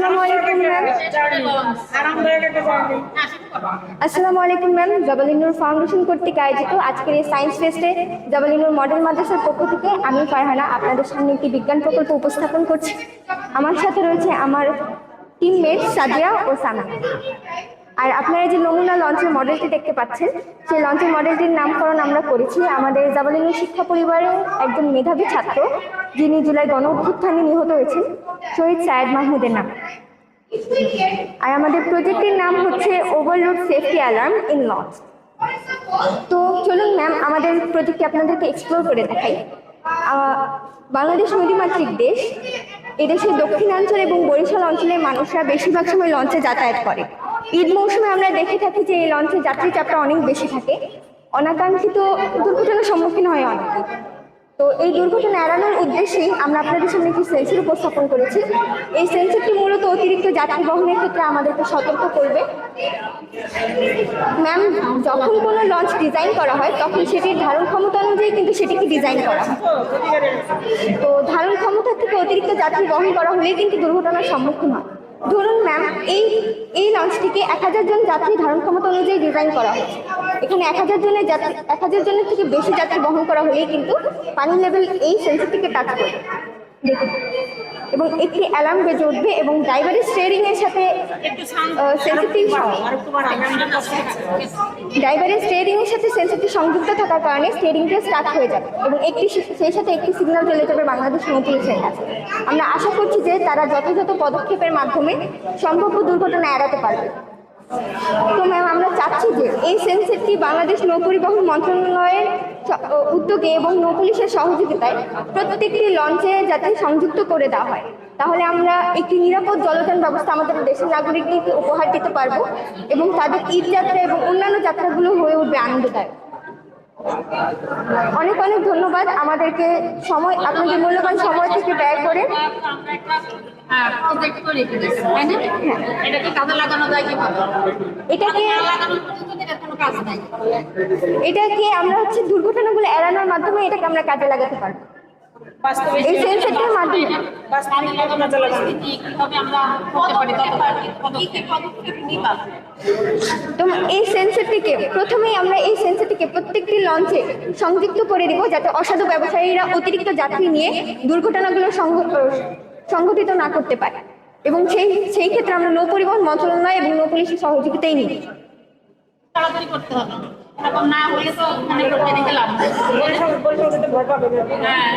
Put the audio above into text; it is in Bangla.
ম্যাম আসসালামু আলাইকুম ম্যাম ফাউন্ডেশন কর্তৃক আয়োজিত আজকের সায়েন্স ফেস্টে মডেল মাদ্রাসার পক্ষ থেকে আমি ফারহানা আপনাদের সামনে একটি বিজ্ঞান প্রকল্প উপস্থাপন করছি। আমার সাথে রয়েছে আমার টিমমেট সাদিয়া ও সানা। আর আপনারা যে নমুনা লঞ্চের মডেলটি দেখতে পাচ্ছেন, সেই লঞ্চের মডেলটির নামকরণ আমরা করেছি আমাদের জাবালিনুর শিক্ষা পরিবারের একজন মেধাবী ছাত্র, যিনি জুলাই গণ অভ্যুত্থানে নিহত হয়েছেন, শহীদ সায়েদ মাহমুদের নাম। আর আমাদের প্রজেক্টের নাম হচ্ছে overload safety alarm in launch তো চলুন ম্যাম আমাদের প্রজেক্টটি আপনাদেরকে এক্সপ্লোর করে দেখাই। বাংলাদেশ নদীমাতৃক দেশ, এদেশের দক্ষিণাঞ্চল এবং বরিশাল অঞ্চলের মানুষরা বেশিরভাগ সময় লঞ্চে যাতায়াত করে। ঈদ মৌসুমে আমরা দেখে থাকি যে এই লঞ্চে যাত্রী চাপটা অনেক বেশি থাকে। অনাকাঙ্ক্ষিত দুর্ঘটনার সম্মুখীন হয় অনেকে। তো এই দুর্ঘটনা এড়ানোর উদ্দেশ্যেই আমরা আপনাদের সামনে একটি সেন্সর উপস্থাপন করেছি। এই সেন্সরটি মূলত অতিরিক্ত যাত্রী বহনের ক্ষেত্রে আমাদেরকে সতর্ক করবে। ম্যাম, যখন কোনো লঞ্চ ডিজাইন করা হয়, তখন সেটির ধারণ ক্ষমতা অনুযায়ী কিন্তু সেটিকে ডিজাইন করা হয়। তো ধারণ ক্ষমতা থেকে অতিরিক্ত যাত্রী বহন করা হলেই কিন্তু দুর্ঘটনার সম্মুখীন হয়। ধরুন ম্যাম এই এই লঞ্চটিকে এক হাজার জন যাত্রী ধারণ ক্ষমতা অনুযায়ী ডিজাইন করা হয়েছে। এখানে এক হাজার জনের এক হাজার জনের থেকে বেশি যাত্রী বহন করা হলেই কিন্তু পানির লেভেল এই সেন্সরটিকে টাচ করবে। দেখুন এবং একটি অ্যালার্ম বেজে উঠবে এবং ড্রাইভারের স্টিয়ারিং এর সাথে সেন্সিটিভ ড্রাইভারের স্টিয়ারিং এর সাথে সেন্সরটি সংযুক্ত থাকার কারণে স্টিয়ারিংটা স্টার্ট হয়ে যাবে এবং একটি সেই সাথে একটি সিগন্যাল চলে যাবে বাংলাদেশ নৌপুলিশের কাছে আমরা আশা করছি যে তারা যথাযথ পদক্ষেপের মাধ্যমে সম্ভাব্য দুর্ঘটনা এড়াতে পারবে। তো ম্যাম আমরা চাচ্ছি যে এই সেন্সরটি বাংলাদেশ নৌপরিবহন মন্ত্রণালয়ের স- উদ্যোগে এবং নৌপুলিশের সহযোগিতায় প্রত্যেকটি লঞ্চে যাতে সংযুক্ত করে দেওয়া হয়। তাহলে আমরা একটি নিরাপদ জলযান ব্যবস্থা আমাদের দেশের নাগরিকদেরকে উপহার দিতে পারব এবং তাদের ঈদ যাত্রা এবং অন্যান্য যাত্রাগুলো হয়ে উঠবে আনন্দদায়ক। অনেক অনেক ধন্যবাদ আমাদেরকে সময় আপনাদের মূল্যবান সময় থেকে ব্যয় করে। যায় কীভাবে? এটাকে কাজ নাই এটাকে আমরা হচ্ছে দুর্ঘটনাগুলো এড়ানোর মাধ্যমে এটাকে আমরা কাজে লাগাতে পারব? এই সেন্সরটির মাধ্যমে। তো এই সেন্সরটিকে প্রথমেই আমরা এই সেন্সরটিকে প্রত্যেকটি লঞ্চে সংযুক্ত করে দিব যাতে অসাধু ব্যবসায়ীরা অতিরিক্ত যাত্রী নিয়ে দুর্ঘটনাগুলো সংঘ- সংঘটিত না করতে পারে। এবং সেই সেই ক্ষেত্রে আমরা নৌ পরিবহন মন্ত্রণালয় এবং নৌ পুলিশের সহযোগিতাই নিই। তাড়াতাড়ি করতে হবে এরকম না হলে তো মানে করতে দেখে লাভ হ্যাঁ